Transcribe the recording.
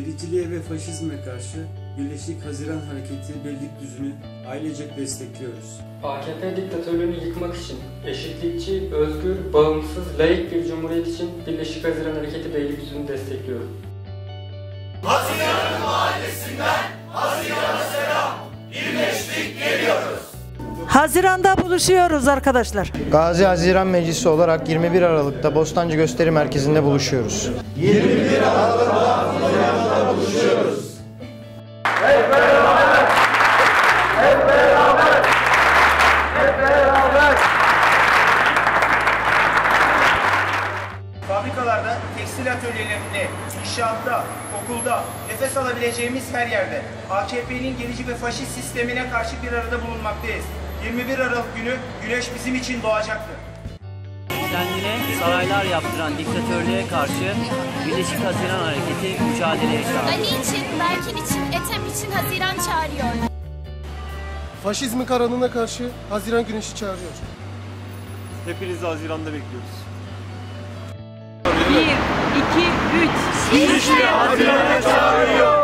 Milliyetçiliğe ve faşizme karşı Birleşik Haziran Hareketi Beylikdüzü'nü ailecek destekliyoruz. AKP diktatörlüğünü yıkmak için eşitlikçi, özgür, bağımsız, layık bir cumhuriyet için Birleşik Haziran Hareketi Beylikdüzü'nü destekliyorum. Haziran'da buluşuyoruz arkadaşlar. Gazi Haziran Meclisi olarak 21 Aralık'ta Bostancı Gösteri Merkezi'nde buluşuyoruz. Fabrikalarda, tekstil atölyelerinde, inşaatta, okulda, nefes alabileceğimiz her yerde AKP'nin gerici ve faşist sistemine karşı bir arada bulunmaktayız. 21 Aralık günü güneş bizim için doğacaktır. kendine saraylar yaptıran diktatörlüğe karşı Birleşik Haziran Hareketi mücadeleye çağırdı. Ali için, Berkin için, Ethem için Haziran çağırıyor. Faşizmin karanlığına karşı Haziran Güneşi çağırıyor. Hepinizi Haziran'da bekliyoruz. 1, 2, 3. İşte Haziran'a çağırıyor.